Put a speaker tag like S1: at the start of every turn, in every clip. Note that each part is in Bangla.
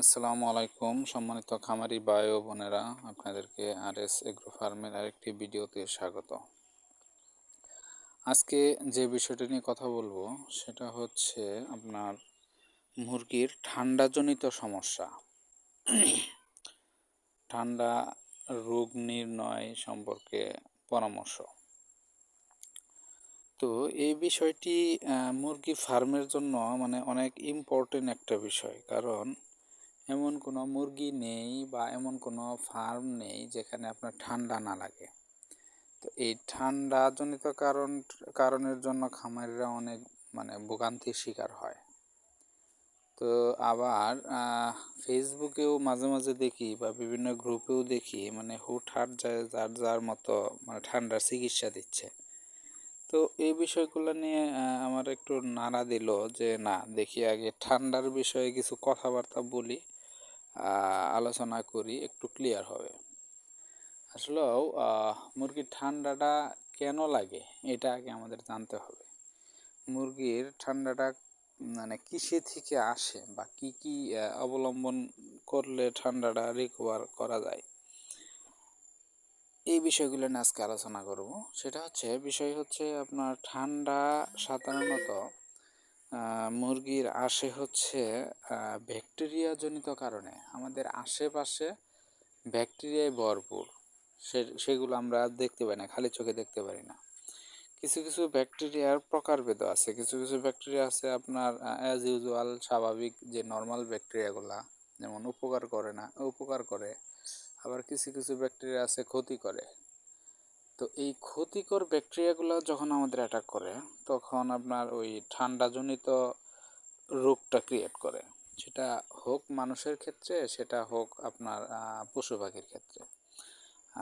S1: আসসালামু আলাইকুম, সম্মানিত খামারি বায়ু বোনেরা, আপনাদেরকে আর এস এগ্রো ফার্মের আরেকটি ভিডিওতে স্বাগত। আজকে যে বিষয়টা নিয়ে কথা বলব, সেটা হচ্ছে আপনার মুরগির ঠান্ডাজনিত সমস্যা। ঠান্ডা রোগ নির্ণয় সম্পর্কে পরামর্শ। তো এই বিষয়টি মুরগি ফার্মের জন্য মানে অনেক ইম্পর্টেন্ট একটা বিষয়। কারণ এমন কোনো মুরগি নেই বা এমন কোনো ফার্ম নেই যেখানে আপনার ঠান্ডা না লাগে। তো এই ঠান্ডাজনিত কারণ, কারণের জন্য খামারিরা অনেক মানে ভোগান্তির শিকার হয়। তো আবার ফেসবুকেও মাঝে মাঝে দেখি বা বিভিন্ন গ্রুপেও দেখি মানে হুটহাট যায় যার যার মতো মানে ঠান্ডার চিকিৎসা দিচ্ছে। তো এই বিষয়গুলো নিয়ে আমার একটু নাড়া দিল যে না, দেখি আগে ঠান্ডার বিষয়ে কিছু কথাবার্তা বলি। আলোচনা করি, একটু ক্লিয়ার হবে। আসলেও মুরগির ঠান্ডাটা কেন লাগে? এটা আগে আমাদের জানতে হবে। মুরগির ঠান্ডাটা মানে কিসে থেকে আসে বা কি কি অবলম্বন করলে ঠান্ডাটা রিকভার করা যায়? এই বিষয়গুলো নিয়ে আজকে আলোচনা করব। সেটা হচ্ছে, বিষয় হচ্ছে আপনার ঠান্ডা সাধারণত মুরগির আসে হচ্ছে ব্যাকটেরিয়াজনিত কারণে। আমাদের আশেপাশে ব্যাকটেরিয়ায় ভরপুর। সে, সেগুলো আমরা দেখতে পাই না, খালি চোখে দেখতে পারি না। কিছু কিছু ব্যাকটেরিয়ার প্রকারভেদ আছে। কিছু কিছু ব্যাকটেরিয়া আছে আপনার অ্যাজ ইউজুয়াল স্বাভাবিক যে নর্মাল ব্যাকটেরিয়াগুলা, যেমন উপকার করে না, উপকার করে। আবার কিছু কিছু ব্যাকটেরিয়া আছে ক্ষতি করে। তো এই ক্ষতিকর ব্যাকটেরিয়াগুলো যখন আমাদের অ্যাটাক করে, তখন আপনার ওই ঠান্ডাজনিত রোগটা ক্রিয়েট করে। সেটা হোক মানুষের ক্ষেত্রে, সেটা হোক আপনার পশু পাখির ক্ষেত্রে।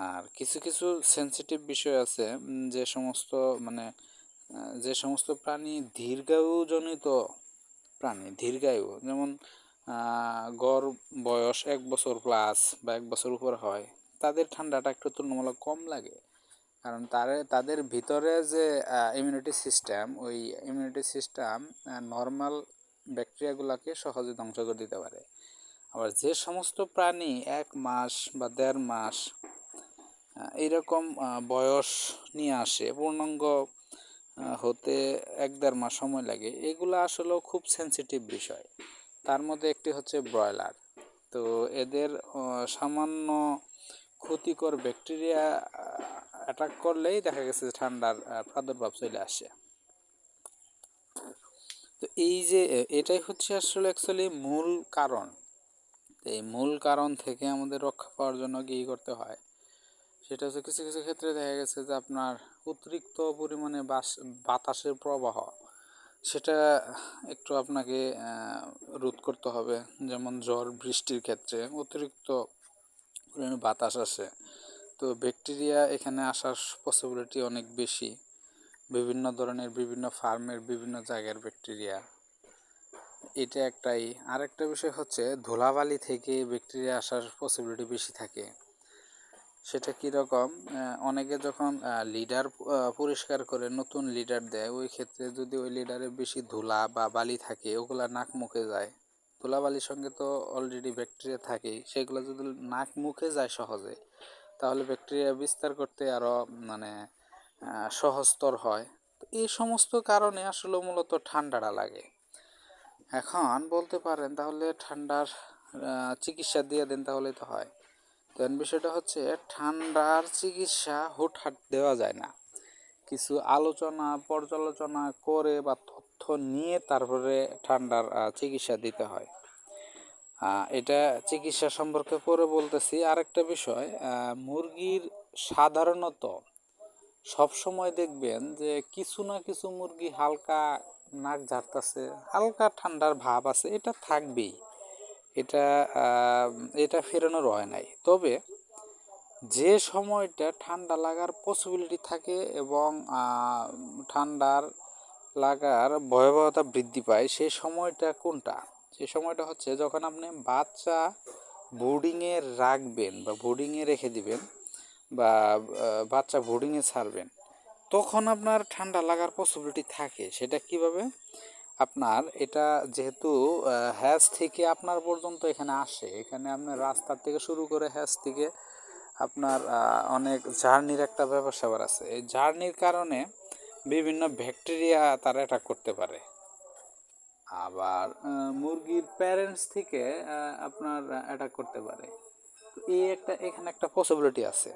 S1: আর কিছু কিছু সেন্সিটিভ বিষয় আছে যে সমস্ত মানে যে সমস্ত প্রাণী দীর্ঘায়ুজনিত প্রাণী, দীর্ঘায়ু, যেমন গড় বয়স এক বছর প্লাস বা এক বছর উপর হয়, তাদের ঠান্ডাটা একটু তুলনামূলক কম লাগে। কারণ তারে, তাদের ভিতরে যে ইমিউনিটি সিস্টেম ওই ইমিউনিটি সিস্টেম নর্মাল ব্যাকটেরিয়াগুলোকে সহজে ধ্বংস করে দিতে পারে। আবার যে সমস্ত প্রাণী এক মাস বা দেড় মাস এইরকম বয়স নিয়ে আসে, পূর্ণাঙ্গ হতে এক দেড় মাস সময় লাগে, এগুলো আসলেও খুব সেন্সিটিভ বিষয়। তার মধ্যে একটি হচ্ছে ব্রয়লার। তো এদের সামান্য ক্ষতিকর ব্যাকটেরিয়া অ্যাটাক করলেই দেখা গেছে যে ঠান্ডার প্রাদুর্ভাব চলে আসে। তো এই যে এটাই হচ্ছে আসলে অ্যাকচুয়ালি মূল কারণ। এই মূল কারণ থেকে আমাদের রক্ষা পাওয়ার জন্য কী করতে হয়, সেটা হচ্ছে কিছু কিছু ক্ষেত্রে দেখা গেছে যে আপনার অতিরিক্ত পরিমাণে বাস, বাতাসের প্রবাহ, সেটা একটু আপনাকে রোধ করতে হবে। যেমন ঝড়, বৃষ্টির ক্ষেত্রে অতিরিক্ত পরিমাণে বাতাস আসে। তো ব্যাকটেরিয়া এখানে আসার পসিবিলিটি অনেক বেশি। বিভিন্ন ধরনের, বিভিন্ন ফার্মের বিভিন্ন জায়গার ব্যাকটেরিয়া এটা একটাই। আরেকটা বিষয় হচ্ছে, ধুলাবালি থেকে ব্যাকটেরিয়া আসার পসিবিলিটি বেশি থাকে। সেটা কীরকম অনেকে যখন লিডার পরিষ্কার করে, নতুন লিডার দেয়, ওই ক্ষেত্রে যদি ওই লিডারে বেশি ধুলা বা বালি থাকে, ওগুলো নাক মুখে যায়। ধুলাবালির সঙ্গে তো অলরেডি ব্যাকটেরিয়া থাকেই। সেগুলো যদি নাক মুখে যায় সহজে তাহলে ব্যাকটেরিয়া বিস্তার করতে আরও মানে সহজতর হয়। তো এই সমস্ত কারণে আসলে মূলত ঠান্ডাটা লাগে। এখন বলতে পারেন, তাহলে ঠান্ডার চিকিৎসা দিয়ে দেন তাহলে তো হয়। দেন বিষয়টা হচ্ছে, ঠান্ডার চিকিৎসা হুটহাট দেওয়া যায় না। কিছু আলোচনা, পর্যালোচনা করে বা তথ্য নিয়ে তারপরে ঠান্ডার চিকিৎসা দিতে হয়। এটা চিকিৎসা সম্পর্কে পরে বলতেছি। আরেকটা বিষয় মুরগির সাধারণত সব সময় দেখবেন যে কিছু না কিছু মুরগি হালকা নাক ঝাড়তেছে, হালকা ঠান্ডার ভাব আছে, এটা থাকবেই। এটা এটা ফেরানোর হয় নাই। তবে যে সময়টা ঠান্ডা লাগার পসিবিলিটি থাকে এবং ঠান্ডার লাগার ভয়াবহতা বৃদ্ধি পায় সেই সময়টা কোনটা? সেই সময়টা হচ্ছে যখন আপনি বাচ্চা বোর্ডিংয়ে রাখবেন বা বোর্ডিংয়ে রেখে দিবেন বা বাচ্চা বোর্ডিংয়ে ছাড়বেন, তখন আপনার ঠান্ডা লাগার পসিবিলিটি থাকে। সেটা কীভাবে? আপনার এটা যেহেতু হ্যাজ থেকে আপনার পর্যন্ত এখানে আসে, এখানে আপনার রাস্তার থেকে শুরু করে হ্যাজ থেকে আপনার অনেক জার্নির একটা স্যাপার আছে। এই জার্নির কারণে বিভিন্ন ব্যাকটেরিয়া তারা অ্যাটাক করতে পারে। আবার মুরগির প্যারেন্টস থেকে আপনার অ্যাটাক করতে পারে। তো এই একটা, এখানে একটা পসিবিলিটি আছে।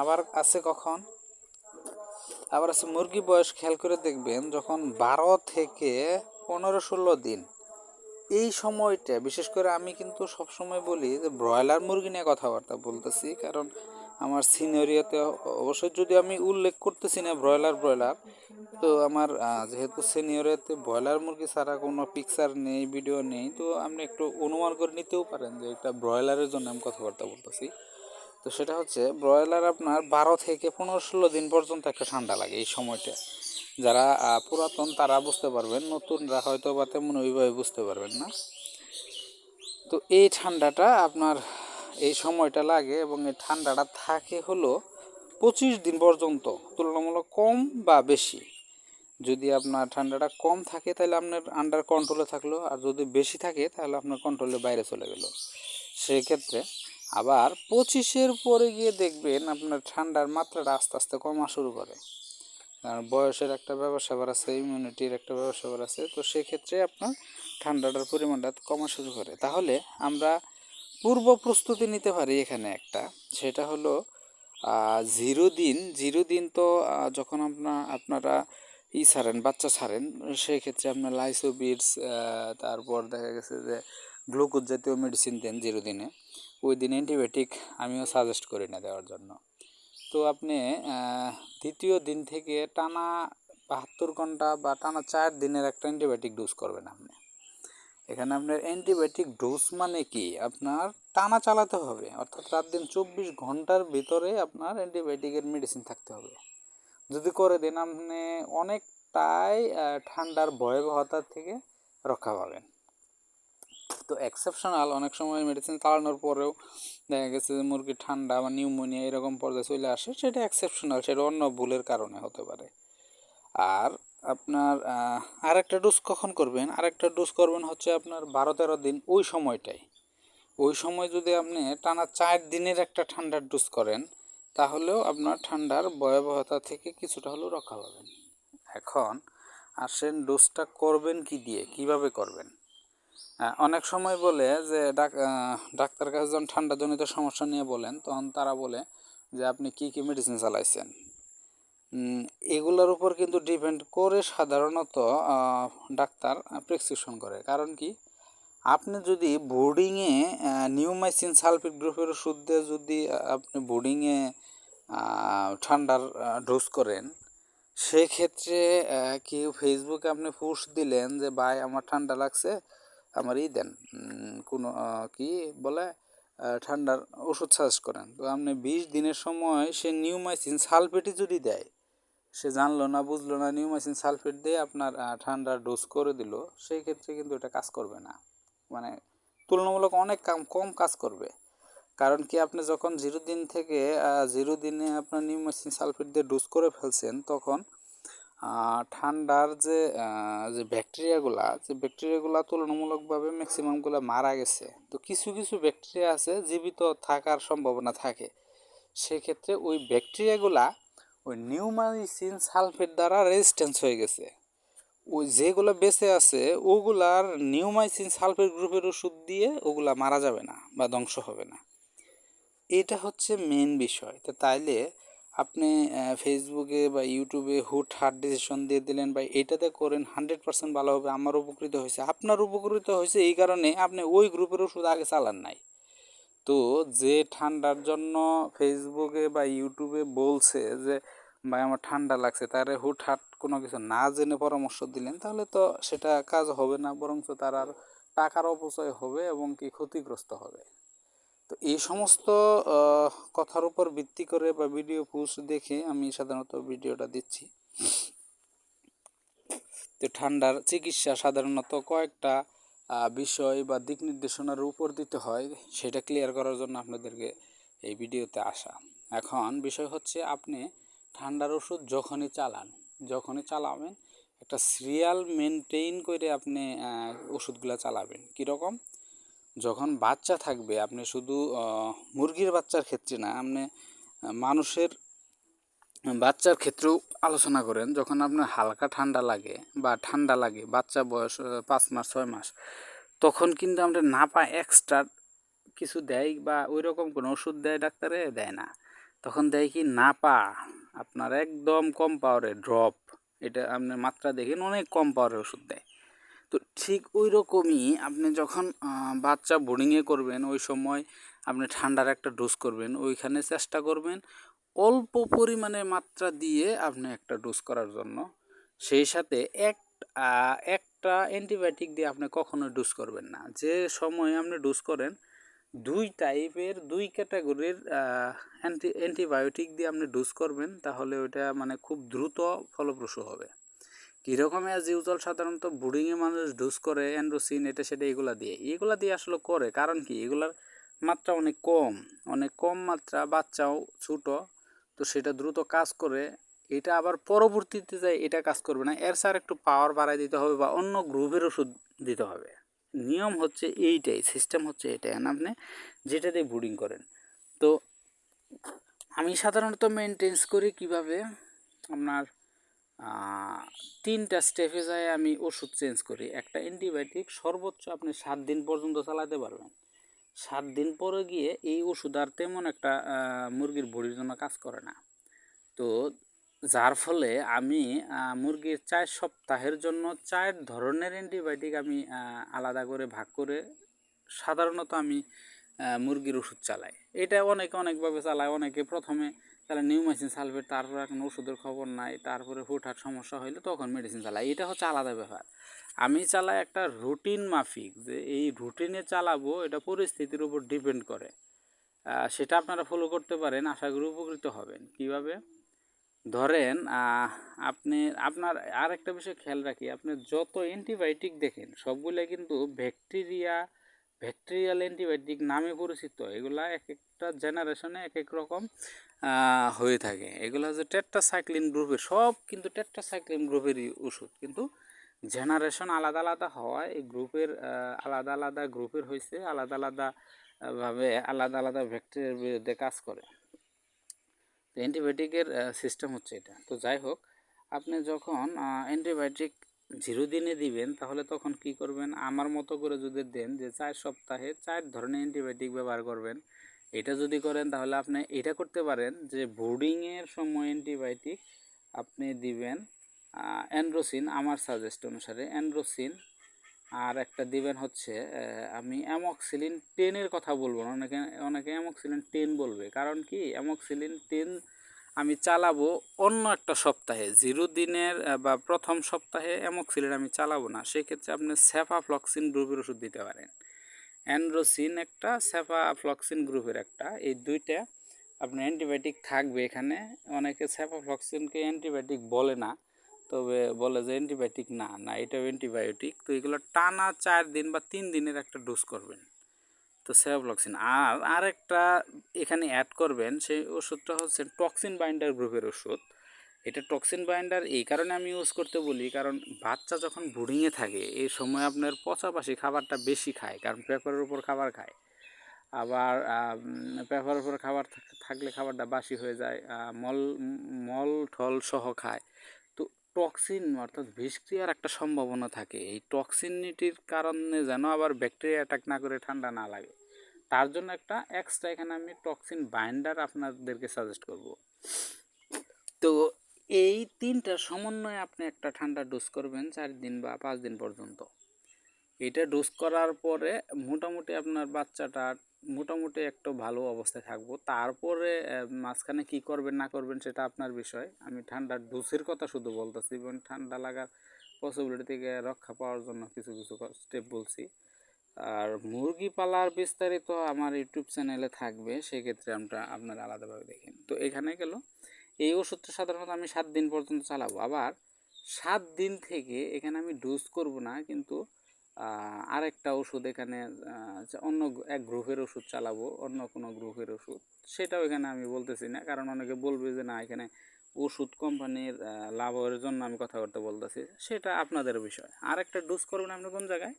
S1: আবার আছে কখন? আবার আছে মুরগি বয়স খেয়াল করে দেখবেন, যখন বারো থেকে পনেরো ষোলো দিন, এই সময়টা, বিশেষ করে আমি কিন্তু সব সময় বলি যে, ব্রয়লার মুরগি নিয়ে কথাবার্তা বলতেছি। কারণ আমার সিনিয়রিয়াতে অবশ্যই যদি আমি উল্লেখ করতেছি না ব্রয়লার ব্রয়লার তো আমার যেহেতু সিনিয়রিয়াতে ব্রয়লার মুরগি ছাড়া কোনো পিকচার নেই ভিডিও নেই, তো আপনি একটু অনুমান করে নিতেও পারেন যে এটা ব্রয়লারের জন্য আমি কথাবার্তা বলতেছি। তো সেটা হচ্ছে ব্রয়লার আপনার বারো থেকে পনেরো ষোলো দিন পর্যন্ত একটা ঠান্ডা লাগে এই সময়টা। যারা পুরাতন তারা বুঝতে পারবেন, নতুনরা হয়তো বা তেমন ওইভাবে বুঝতে পারবেন না। তো এই ঠান্ডাটা আপনার এই সময়টা লাগে এবং এই ঠান্ডাটা থাকে হলো পঁচিশ দিন পর্যন্ত, তুলনামূলক কম বা বেশি। যদি আপনার ঠান্ডাটা কম থাকে তাহলে আপনার আন্ডার কন্ট্রোলে থাকল, আর যদি বেশি থাকে তাহলে আপনার কন্ট্রোলের বাইরে চলে গেল। সেক্ষেত্রে আবার পঁচিশের পরে গিয়ে দেখবেন আপনার ঠান্ডার মাত্রাটা আস্তে আস্তে কমা শুরু করে। কারণ বয়সের একটা ব্যাপার স্যাপার আছে ইমিউনিটির একটা ব্যাপার স্যাপার আছে, তো সেক্ষেত্রে আপনার ঠান্ডাটার পরিমাণটা কমা শুরু করে। তাহলে আমরা পূর্ব প্রস্তুতি নিতে পারি এখানে একটা। সেটা হলো জিরো দিন জিরো দিন তো যখন আপনার আপনারা ই ছাড়েন বাচ্চা ছাড়েন সেই ক্ষেত্রে আপনার লাইসোবিটস তারপর দেখা গেছে যে গ্লুকোজ জাতীয় মেডিসিন দেন জিরো দিনে। ওই দিন অ্যান্টিবায়োটিক আমিও সাজেস্ট করি না দেওয়ার জন্য। তো আপনি দ্বিতীয় দিন থেকে টানা বাহাত্তর ঘণ্টা বা টানা চার দিনের একটা অ্যান্টিবায়োটিক ডোজ করবেন আপনি। এখানে আপনার অ্যান্টিবায়োটিক ডোজ মানে কি? আপনার টানা চালাতে হবে। অর্থাৎ রাত দিন চব্বিশ ঘণ্টার ভিতরে আপনার অ্যান্টিবায়োটিকের মেডিসিন থাকতে হবে। যদি করে দেন, আপনি অনেকটাই ঠান্ডার ভয়াবহতার থেকে রক্ষা পাবেন। তো এক্সেপশনাল অনেক সময় মেডিসিন চালানোর পরেও দেখা গেছে যে মুরগির ঠান্ডা বা নিউমোনিয়া এরকম পর্যায়ে চলে আসে, সেটা এক্সেপশনাল সেটা অন্য ভুলের কারণে হতে পারে। আর আপনার আরেকটা ডোজ কখন করবেন? আরেকটা ডোজ করবেন হচ্ছে আপনার বারো তেরো দিন ওই সময়টাই ওই সময় যদি আপনি টানা চার দিনের একটা ঠান্ডার ডোজ করেন, তাহলেও আপনার ঠান্ডার ভয়াবহতা থেকে কিছুটা হলেও রক্ষা পাবেন। এখন আসেন ডোজটা করবেন কি দিয়ে? কীভাবে করবেন? অনেক সময় বলে যে ডাক- ডাক্তার কাছে যখন ঠান্ডাজনিত সমস্যা নিয়ে বলেন, তখন তারা বলে যে আপনি কি কি মেডিসিন চালাইছেন? এগুলোর উপর কিন্তু ডিপেন্ড করে সাধারণত ডাক্তার প্রেসক্রিপশন করে। কারণ কি? আপনি যদি বোর্ডিংয়ে নিউমাইসিন সালফেট গ্রুপের ওষুধ দিয়ে যদি আপনি বোর্ডিংয়ে ঠান্ডার ডোজ করেন, সেক্ষেত্রে কেউ ফেসবুকে আপনি পোস্ট দিলেন যে, ভাই, আমার ঠান্ডা লাগছে, আমার ই দেন। কোনো কি বলে ঠান্ডার ওষুধ সাজেস্ট করেন। তো আপনি বিশ দিনের সময় সে নিউমাইসিন সালফেটই যদি দেয় সে জানলো না, বুঝলো না নিউমাইসিন সালফেট দিয়ে আপনার ঠান্ডার ডোজ করে দিল, সেই ক্ষেত্রে কিন্তু এটা কাজ করবে না। মানে তুলনামূলক অনেক কাম, কম কাজ করবে। কারণ কি আপনি যখন জিরো দিন থেকে জিরো দিনে আপনার নিউমাইসিন সালফেট দিয়ে ডোজ করে ফেলছেন, তখন ঠান্ডার যে যে ব্যাকটেরিয়াগুলা যে ব্যাকটেরিয়াগুলা তুলনামূলকভাবে ম্যাক্সিমামগুলো মারা গেছে। তো কিছু কিছু ব্যাকটেরিয়া আছে, জীবিত থাকার সম্ভাবনা থাকে। সেক্ষেত্রে ওই ব্যাকটেরিয়াগুলা ওই নিউমাইসিন সালফেট দ্বারা রেজিস্ট্যান্স হয়ে গেছে। ওই যেগুলো বেঁচে আছে ওগুলার নিউমাইসিন সালফেট গ্রুপের ওষুধ দিয়ে ওগুলা মারা যাবে না বা ধ্বংস হবে না। এটা হচ্ছে মেন বিষয়। তো তাইলে আপনি ফেসবুকে বা ইউটিউবে হুট হাট ডিসিশন দিয়ে দিলেন বা এটাতে করেন হান্ড্রেড পার্সেন্ট ভালো হবে, আমার উপকৃত হয়েছে। আপনার উপকৃত হয়েছে এই কারণে আপনি ওই গ্রুপের ওষুধ আগে চালান নাই। তো যে ঠান্ডার জন্য ফেসবুকে বা ইউটিউবে বলছে যে, ভাই, আমার ঠান্ডা লাগছে। তারে হুটহাট কোনো কিছু না জেনে পরামর্শ দিলেন, তাহলে তো সেটা কাজ হবে না, বরঞ্চ তার আর টাকার অপচয় হবে এবং কি ক্ষতিগ্রস্ত হবে। তো এই সমস্ত কথার উপর ভিত্তি করে বা ভিডিও পোস্ট দেখে আমি সাধারণত ভিডিওটা দিচ্ছি। তো ঠান্ডার চিকিৎসা সাধারণত কয়েকটা বিষয় বা দিক নির্দেশনার উপর দিতে হয়, সেটা ক্লিয়ার করার জন্য আপনাদেরকে এই ভিডিওতে আসা। এখন বিষয় হচ্ছে আপনি ঠান্ডার ওষুধ যখনই চালান, যখনই চালাবেন, একটা সিরিয়াল মেনটেইন করে আপনি ওষুধগুলো চালাবেন। কীরকম? যখন বাচ্চা থাকবে, আপনি শুধু মুরগির বাচ্চার ক্ষেত্রে না, আপনি মানুষের বাচ্চার ক্ষেত্রেও আলোচনা করেন, যখন আপনার হালকা ঠান্ডা লাগে বা ঠান্ডা লাগে, বাচ্চা বয়স পাঁচ মাস, ছয় মাস, তখন কিন্তু আমরা না পা এক্সট্রা কিছু দেয় বা ওই রকম কোনো ওষুধ দেয়, ডাক্তারে দেয় না। তখন দেয় কি না পা আপনার একদম কম পাওয়ারের ড্রপ এটা আপনার মাত্রা দেখেন, অনেক কম পাওয়ারের ওষুধ দেয়। তো ঠিক ওই রকমই আপনি যখন বাচ্চা বোর্ডিংয়ে করবেন, ওই সময় আপনি ঠান্ডার একটা ডোজ করবেন, ওইখানে চেষ্টা করবেন অল্প পরিমাণে মাত্রা দিয়ে আপনি একটা ডোজ করার জন্য, সেই সাথে এক একটা অ্যান্টিবায়োটিক দিয়ে আপনি কখনো ডোজ করবেন না। যে সময় আপনি ডোজ করেন, দুই টাইপের দুই ক্যাটাগরির অ্যান্টি অ্যান্টিবায়োটিক দিয়ে আপনি ডোজ করবেন, তাহলে ওইটা মানে খুব দ্রুত ফলপ্রসূ হবে। কীরকম অ্যাজ ইউজুয়াল সাধারণত বুডিংয়ে মানুষ ডোজ করে অ্যান্ড্রোসিন এটা, সেটা, এগুলা দিয়ে। এগুলা দিয়ে আসলে করে, কারণ কি? এগুলার মাত্রা অনেক কম। অনেক কম মাত্রা বাচ্চাও ছোটো তো সেটা দ্রুত কাজ করে এটা আবার পরবর্তীতে যায় এটা কাজ করবে না। এর স্যার একটু পাওয়ার বাড়ায় দিতে হবে বা অন্য গ্রুপের ওষুধ দিতে হবে। নিয়ম হচ্ছে এইটাই সিস্টেম হচ্ছে এটাই। আপনি যেটা দিয়ে ব্রুডিং করেন। তো আমি সাধারণত মেনটেন্স করি কীভাবে? আপনার তিনটা স্টেপে যায় আমি ওষুধ চেঞ্জ করি। একটা অ্যান্টিবায়োটিক সর্বোচ্চ আপনি সাত দিন পর্যন্ত চালাতে পারবেন। সাত দিন পরে গিয়ে এই ওষুধ আর তেমন একটা মুরগির ভুড়ির জন্য কাজ করে না। তো যার ফলে আমি মুরগির চার সপ্তাহের জন্য চার ধরনের অ্যান্টিবায়োটিক আমি আলাদা করে ভাগ করে সাধারণত আমি মুরগির ওষুধ চালাই। এটা অনেকে অনেকভাবে চালায় অনেকে প্রথমে তাহলে নিউমাইসিন সালফেট তারপর এখন ওষুধের খবর নাই, তারপরে হুটহাট সমস্যা হইলে তখন মেডিসিন চালাই। এটা হচ্ছে আলাদা ব্যাপার। আমি চালাই একটা রুটিন মাফিক, যে এই রুটিনে চালাবো, এটা পরিস্থিতির উপর ডিপেন্ড করে। সেটা আপনারা ফলো করতে পারেন, আশা করি উপকৃত হবেন। কীভাবে? ধরেন আপনি, আপনার আর একটা বিষয় খেয়াল রাখি, আপনি যত অ্যান্টিবায়োটিক দেখেন সবগুলো কিন্তু ব্যাকটেরিয়া ব্যাকটেরিয়াল অ্যান্টিবায়োটিক নামে পরিচিত। এগুলা এক একটা জেনারেশনে এক এক রকম। হয়ে থাকে। এগুলো হচ্ছে টেট্রাসাইক্লিন গ্রুপের সব কিন্তু টেট্রাসাইক্লিন গ্রুপেরই ওষুধ। কিন্তু জেনারেশন আলাদা আলাদা হওয়ায় এই গ্রুপের আলাদা আলাদা গ্রুপের হয়েছে আলাদা আলাদা আহ, ভাবে আলাদা আলাদা ব্যাকটেরিয়ার বিরুদ্ধে কাজ করে। তো অ্যান্টিবায়োটিকের সিস্টেম হচ্ছে এটা। তো যাই হোক আপনি যখন অ্যান্টিবায়োটিক জিরো দিনে দিবেন তাহলে তখন কি করবেন? আমার মতো করে যদি দেন যে চার সপ্তাহে চার ধরনের অ্যান্টিবায়োটিক ব্যবহার করবেন। এটা যদি করেন তাহলে আপনি এটা করতে পারেন যে বোর্ডিংয়ের সময় অ্যান্টিবায়োটিক আপনি দিবেন অ্যান্ড্রোসিন আমার সাজেস্ট অনুসারে অ্যান্ড্রোসিন আর একটা দিবেন হচ্ছে আমি অ্যামক্সিলিন টেনের কথা বলব না, অনেকে অনেকে অ্যামক্সিলিন টেন বলবে। কারণ কি? অ্যামক্সিলিন টেন আমি চালাবো অন্য একটা সপ্তাহে জিরো দিনের বা প্রথম সপ্তাহে অ্যামক্সিলিন আমি চালাবো না। সেক্ষেত্রে আপনি সেফাফ্লক্সিন গ্রুপের ওষুধ দিতে পারেন। অ্যান্ড্রোসিন একটা, সেফাফ্লক্সিন গ্রুপের একটা। এই দুইটা আপনার অ্যান্টিবায়োটিক থাকবে এখানে। অনেকে সেফাফ্লক্সিনকে অ্যান্টিবায়োটিক বলে না, তবে বলে যে অ্যান্টিবায়োটিক না না, এটাও অ্যান্টিবায়োটিক। তো এগুলো টানা চার দিন বা তিন দিনের একটা ডোজ করবেন, তো সেভাফ্লক্সিন আর আরেকটা এখানে অ্যাড করবেন, সেই ওষুধটা হচ্ছে টক্সিন বাইন্ডার গ্রুপের ওষুধ। এটা টক্সিন বাইন্ডার এই কারণে আমি ইউজ করতে বলি, কারণ বাচ্চা যখন বুড়িংয়ে থাকে, এই সময় আপনার পচাপাশি খাবারটা বেশি খায়, কারণ পেপারের উপর খাবার খায়। আবার পেপারের উপর খাবার থাকলে খাবারটা বাসি হয়ে যায় মল মল, ঠল সহ খায়। তো টক্সিন অর্থাৎ বিষক্রিয়ার একটা সম্ভাবনা থাকে, এই টক্সিনিটির কারণে যেন আবার ব্যাকটেরিয়া অ্যাটাক না করে ঠান্ডা না লাগে। তার জন্য একটা এক্সট্রা এখানে আমি টক্সিন বাইন্ডার আপনাদেরকে সাজেস্ট করব। তো এই তিনটা সমন্বয়ে আপনি একটা ঠান্ডা ডোজ করবেন চার দিন বা পাঁচ দিন পর্যন্ত। এটা ডোজ করার পরে মোটামুটি আপনার বাচ্চাটা মোটামুটি একটু ভালো অবস্থায় থাকব। তারপরে মাঝখানে কি করবেন, না করবেন সেটা আপনার বিষয়। আমি ঠান্ডার ডোজের কথা শুধু বলতেছি, এবং ঠান্ডা লাগার পসিবিলিটি থেকে রক্ষা পাওয়ার জন্য কিছু কিছু স্টেপ বলছি। আর মুরগি পালার বিস্তারিত আমার ইউটিউব চ্যানেলে থাকবে, সেক্ষেত্রে আমরা আপনারা আলাদাভাবে দেখেন তো এখানে গেল এই ওষুধটা সাধারণত আমি সাত দিন পর্যন্ত চালাবো। আবার সাত দিন থেকে এখানে আমি ডোজ করব না, কিন্তু আরেকটা ওষুধ এখানে অন্য এক গ্রুপের ওষুধ চালাবো, অন্য কোনো গ্রুপের ওষুধ। সেটাও এখানে আমি বলতেছি না, কারণ অনেকে বলবে যে না, এখানে ওষুধ কোম্পানির লাভের জন্য আমি কথা বলতে বলতেছি। সেটা আপনাদের বিষয়। আর একটা ডোজ করবেন আপনি কোন জায়গায়?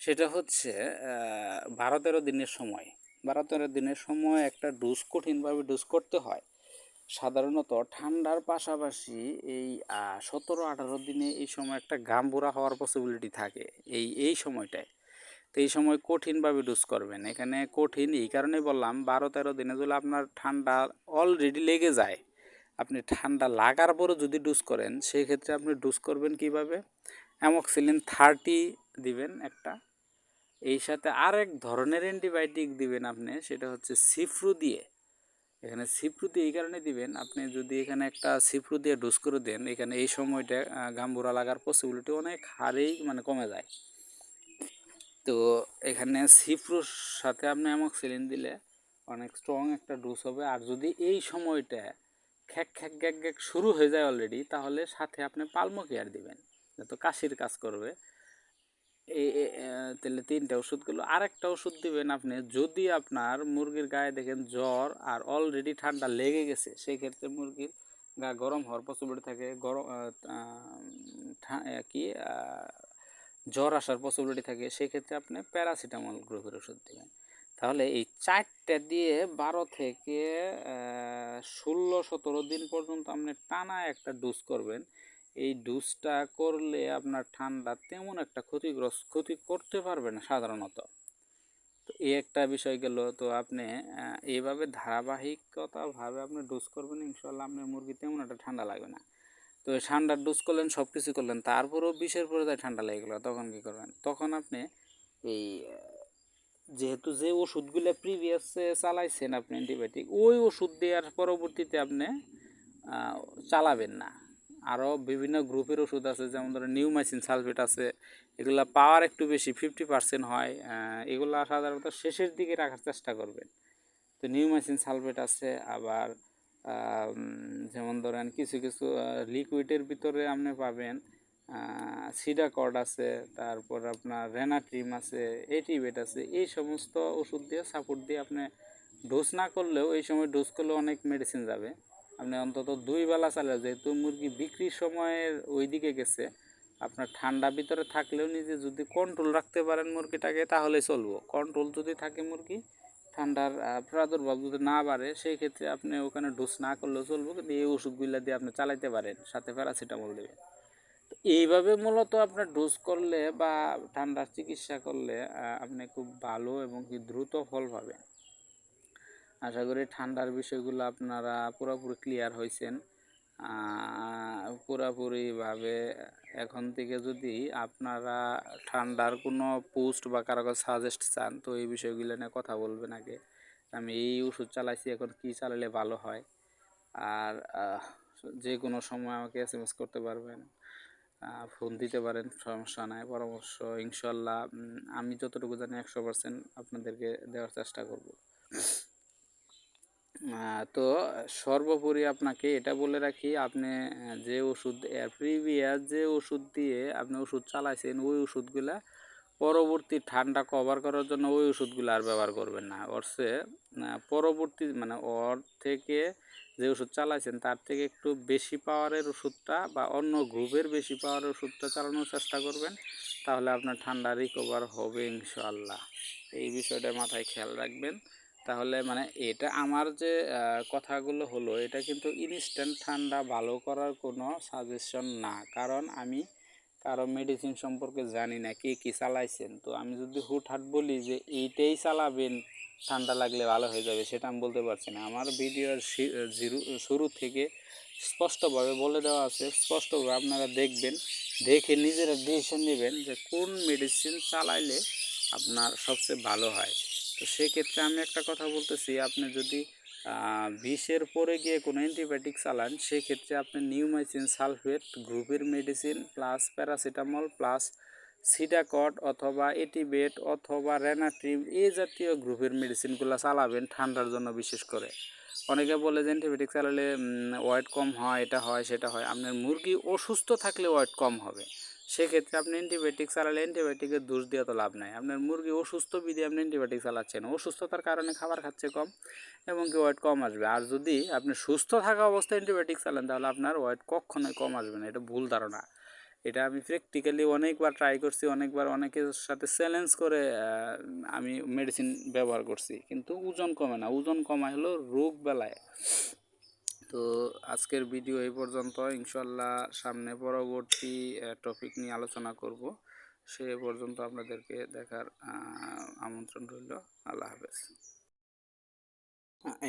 S1: সেটা হচ্ছে বারো তেরো দিনের সময়। বারো তেরো দিনের সময় একটা ডোজ কঠিনভাবে ডোজ করতে হয়। সাধারণত ঠান্ডার পাশাপাশি এই সতেরো, আঠারো দিনে এই সময় একটা গাম্বুরা হওয়ার পসিবিলিটি থাকে। এই এই সময়টায়। তো এই সময় কঠিনভাবে ডোজ করবেন। এখানে কঠিন, এই কারণেই বললাম, বারো, তেরো দিনে যদি আপনার ঠান্ডা অলরেডি লেগে যায়, আপনি ঠান্ডা লাগার পরও যদি ডোজ করেন সেই ক্ষেত্রে আপনি ডোজ করবেন কীভাবে? অ্যামক্সিলিন থার্টি দিবেন একটা। এই সাথে আরেক ধরনের অ্যান্টিবায়োটিক দিবেন আপনি, সেটা হচ্ছে সিফ্রু দিয়ে। এখানে সিপ্রু দিয়ে এই কারণে দিবেন, আপনি যদি এখানে একটা সিপ্রু দিয়ে ডোজ করে দেন, এখানে এই সময়টা গাম্বুরা লাগার পসিবিলিটি অনেক হারেই মানে কমে যায়। তো এখানে সিপ্রুর সাথে আপনি অ্যামক্সিলিন দিলে অনেক স্ট্রং একটা ডোজ হবে। আর যদি এই সময়টা খ্যাক খ্যাক গ্যাক গ্যাক শুরু হয়ে যায় অলরেডি তাহলে সাথে আপনি পালমো কেয়ার দিবেন তো কাশির কাজ করবে। এই তাহলে তিনটা ওষুধ গেলো। আরেকটা ওষুধ দিবেন আপনি, যদি আপনার মুরগির গায়ে দেখেন জ্বর আর অলরেডি ঠান্ডা লেগে গেছে সেই ক্ষেত্রে মুরগির গা গরম হওয়ার পসিবিলিটি থাকে। গরম কি জ্বর আসার পসিবিলিটি থাকে। সেই ক্ষেত্রে আপনি প্যারাসিটামল গ্রুপের ওষুধ দিবেন। তাহলে এই চারটা দিয়ে বারো থেকে ষোলো, সতেরো দিন পর্যন্ত আপনি টানা একটা ডোজ করবেন। এই ডোজটা করলে আপনার ঠান্ডা তেমন একটা ক্ষতিগ্রস্ত, ক্ষতি করতে পারবে না সাধারণত। তো এই একটা বিষয় গেল, তো আপনি এইভাবে ধারাবাহিকতাভাবে আপনি ডোজ করবেন ইনশাল্লাহ আপনার মুরগি তেমন একটা ঠান্ডা লাগবে না। তো ঠান্ডার ডোজ করলেন সব কিছু করলেন, তারপরেও বিষের পরে তাই ঠান্ডা লেগে গেলো, তখন কী করবেন? তখন আপনি এই যেহেতু যে ওষুধগুলো প্রিভিয়াসে চালাইছেন আপনি অ্যান্টিবায়োটিক ওই ওষুধ দেওয়ার পরবর্তীতে আপনি চালাবেন না। আরও বিভিন্ন গ্রুপের ওষুধ আছে, যেমন ধরেন নিউমাইসিন সালফেট আছে, এগুলা পাওয়ার একটু বেশি ফিফটি পার্সেন্ট হয় এগুলা সাধারণত শেষের দিকে রাখার চেষ্টা করবেন। তো নিউমাইসিন সালফেট আছে, আবার যেমন ধরেন কিছু কিছু লিকুইডের ভিতরে আপনি পাবেন সিডাকর্ড আছে, তারপর আপনার রেনাট্রিম আছে এটিবেট আছে, এই সমস্ত ওষুধ দিয়ে সাপোর্ট দিয়ে আপনি ডোজ না করলেও এই সময় ডোজ করলে অনেক মেডিসিন যাবে। আপনি অন্তত দুই বেলা চালে যেহেতু মুরগি বিক্রির সময়ের ওই দিকে গেছে, আপনার ঠান্ডা ভিতরে থাকলেও নিজে যদি কন্ট্রোল রাখতে পারেন মুরগিটাকে তাহলে চলবো। কন্ট্রোল যদি থাকে মুরগি, ঠান্ডার প্রাদুর্ভাব যদি না বাড়ে, সেই ক্ষেত্রে আপনি ওখানে ডোজ না করলেও চলবো, কিন্তু এই ওষুধগুলো দিয়ে আপনি চালাইতে পারেন, সাথে প্যারাসিটামল দেবেন। তো এইভাবে মূলত আপনার ডোজ করলে বা ঠান্ডার চিকিৎসা করলে আপনি খুব ভালো এবং কি দ্রুত ফল পাবেন। আশা করি ঠান্ডার বিষয়গুলো আপনারা পুরোপুরি ক্লিয়ার হয়েছেন পুরোপুরিভাবে এখন থেকে যদি আপনারা ঠান্ডার কোনো পোস্ট বা কারও সাজেস্ট চান, তো এই বিষয়গুলো নিয়ে কথা বলবেন আগে। আমি এই ওষুধ চালাইছি, এখন কি চালালে ভালো হয়? আর যে কোনো সময় আমাকে এস এম এস করতে পারবেন। ফোন দিতে পারেন, সমস্যা নাই, পরামর্শ ইনশাল্লাহ। আমি যতটুকু জানি একশো পার্সেন্ট আপনাদেরকে দেওয়ার চেষ্টা করব। তো সর্বোপরি আপনাকে এটা বলে রাখি, আপনি যে ওষুধ প্রিভিয়াস যে ওষুধ দিয়ে আপনি ওষুধ চালাইছেন, ওই ওষুধগুলা পরবর্তী ঠান্ডা কভার করার জন্য ওই ওষুধগুলো আর ব্যবহার করবেন না। অর্থে পরবর্তী মানে ওর থেকে যে ওষুধ চালাইছেন, তার থেকে একটু বেশি পাওয়ারের ওষুধটা বা অন্য গ্রুপের বেশি পাওয়ারের ওষুধটা চালানোর চেষ্টা করবেন, তাহলে আপনার ঠান্ডা রিকভার হবে ইনশাল্লাহ এই বিষয়টা মাথায় খেয়াল রাখবেন। তাহলে মানে এটা আমার যে কথাগুলো হলো, এটা কিন্তু ইনস্ট্যান্ট ঠান্ডা ভালো করার কোনো সাজেশন না। কারণ আমি কারও মেডিসিন সম্পর্কে জানি না কে কী চালাইছেন। তো আমি যদি হুটহাট বলি যে, এইটাই চালাবেন, ঠান্ডা লাগলে ভালো হয়ে যাবে সেটা আমি বলতে পারছি না। আমার ভিডিওর শুরু থেকে স্পষ্টভাবে বলে দেওয়া আছে, স্পষ্টভাবে আপনারা দেখবেন, দেখে নিজেরা ডিসিশন নেবেন যে কোন মেডিসিন চালাইলে আপনার সবচেয়ে ভালো হয়। তো সেক্ষেত্রে আমি একটা কথা বলতেছি, আপনি যদি বিষের পরে গিয়ে কোনো অ্যান্টিবায়োটিক চালান, সেক্ষেত্রে আপনি নিউমাইসিন সালফেট গ্রুপের মেডিসিন প্লাস প্যারাসিটামল প্লাস সিডাকট অথবা এটিবেট অথবা রেনাট্রিম এই জাতীয় গ্রুপের মেডিসিনগুলো চালাবেন ঠান্ডার জন্য বিশেষ করে। অনেকে বলে যে অ্যান্টিবায়োটিক চালালে ওয়েট কম হয়, এটা হয়, সেটা হয়। আপনার মুরগি অসুস্থ থাকলে ওয়েট কম হবে। সেক্ষেত্রে আপনি অ্যান্টিবায়োটিক চালালে অ্যান্টিবায়োটিকের দোষ দিয়ে তো লাভ নাই। আপনার মুরগি অসুস্থ বিধে আপনি অ্যান্টিবায়োটিক চালাচ্ছেন। অসুস্থতার কারণে খাবার খাচ্ছে কম এবং কি ওয়েট কম আসবে। আর যদি আপনি সুস্থ থাকা অবস্থায় অ্যান্টিবায়োটিক চালান, তাহলে আপনার ওয়েট কখনোই কম আসবে না। এটা ভুল ধারণা। এটা আমি প্র্যাকটিক্যালি অনেকবার ট্রাই করছি, অনেকবার অনেকের সাথে চ্যালেঞ্জ করে আমি মেডিসিন ব্যবহার করছি। কিন্তু ওজন কমে না। ওজন কমায় হলো রোগ বেলায়। তো আজকের ভিডিও এই পর্যন্ত। ইনশাল্লাহ সামনে পরবর্তী টপিক নিয়ে আলোচনা করব। সে পর্যন্ত আপনাদেরকে দেখার আমন্ত্রণ রইল। আল্লাহ হাফেজ।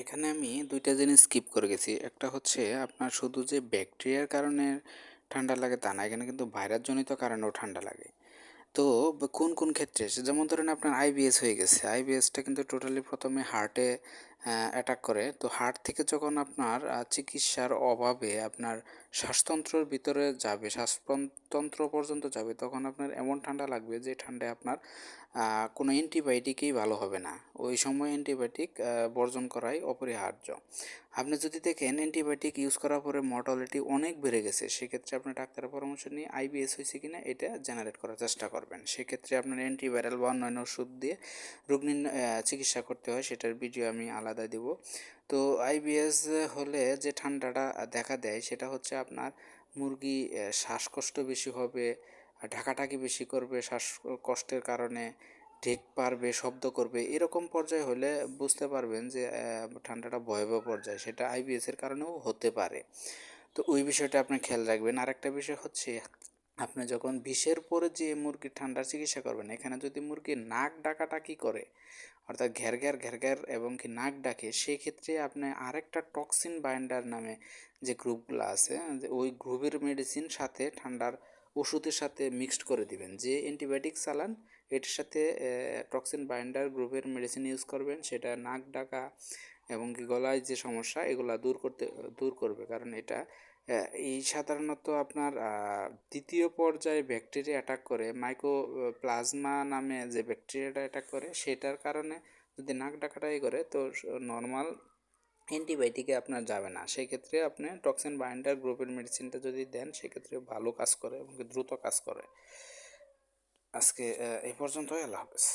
S1: এখানে আমি দুইটা জিনিস স্কিপ করে গেছি। একটা হচ্ছে আপনার শুধু যে ব্যাকটেরিয়ার কারণে ঠান্ডা লাগে তা না, এখানে কিন্তু ভাইরাসজনিত কারণেও ঠান্ডা লাগে। তো কোন কোন ক্ষেত্রে? যেমন ধরেন আপনার আইবিএস হয়ে গেছে। আইবিএসটা কিন্তু টোটালি প্রথমে হার্টে অ্যাটাক করে। তো হার্ট থেকে যখন আপনার চিকিৎসার অভাবে আপনার শ্বাসতন্ত্রের ভিতরে যাবে, শ্বাসতন্ত্র পর্যন্ত যাবে, তখন আপনার এমন ঠান্ডা লাগবে যে ঠান্ডায় আপনার কোনো অ্যান্টিবায়োটিকই ভালো হবে না। ওই সময় অ্যান্টিবায়োটিক বর্জন করাই অপরিহার্য। আপনি যদি দেখেন অ্যান্টিবায়োটিক ইউজ করার পরে মর্টালিটি অনেক বেড়ে গেছে, সেক্ষেত্রে আপনার ডাক্তারের পরামর্শ নিয়ে আইবিএস হয়েছে কিনা এটা জেনারেট করার চেষ্টা করবেন। সেক্ষেত্রে আপনার অ্যান্টিভাইরাল বা অন্যান্য ওষুধ দিয়ে রোগ চিকিৎসা করতে হয়, সেটার ভিডিও আমি আলাদা দিব। তো আইবিএস হলে যে ঠান্ডাটা দেখা দেয় সেটা হচ্ছে আপনার মুরগি শ্বাসকষ্ট বেশি হবে, ঢাকাঢাকি বেশি করবে, শ্বাসকষ্টের কারণে ঢেক পারবে, শব্দ করবে, এরকম পর্যায়ে হলে বুঝতে পারবেন যে ঠান্ডাটা ভয়াবহ পর্যায়ে সেটা আইবিএস এর কারণেও হতে পারে। তো ওই বিষয়টা আপনি খেয়াল রাখবেন। আরেকটা বিষয় হচ্ছে, আপনি যখন বিষের পরে যে মুরগির ঠান্ডার চিকিৎসা করবেন, এখানে যদি মুরগি নাক ডাকাটাকি করে অর্থাৎ ঘ্যার ঘ্যার ঘ্যার ঘ্যার এবং কি নাক ডাকে, সেক্ষেত্রে আপনি আরেকটা টক্সিন বাইন্ডার নামে যে গ্রুপগুলো আছে ওই গ্রুপের মেডিসিন সাথে ঠান্ডার ওষুধের সাথে মিক্সড করে দিবেন। যে অ্যান্টিবায়োটিক চালান এটার সাথে টক্সিন বাইন্ডার গ্রুপের মেডিসিন ইউজ করবেন। সেটা নাক ডাকা এবং কি গলায় যে সমস্যা, এগুলা দূর করতে, দূর করবে। কারণ এটা এই সাধারণত আপনার দ্বিতীয় পর্যায়ে ব্যাকটেরিয়া অ্যাটাক করে মাইক্রো প্লাজমা নামে যে ব্যাকটেরিয়াটা অ্যাটাক করে সেটার কারণে যদি নাক ডাকাটাই করে তো নর্মাল অ্যান্টিবায়োটিকে আপনার যাবে না। সেই ক্ষেত্রে আপনি টক্সিন বাইন্ডার গ্রুপের মেডিসিনটা যদি দেন সেক্ষেত্রে ভালো কাজ করে এবং দ্রুত কাজ করে। আজকে আহ, এই পর্যন্তই আল্লাহ হাফেজ।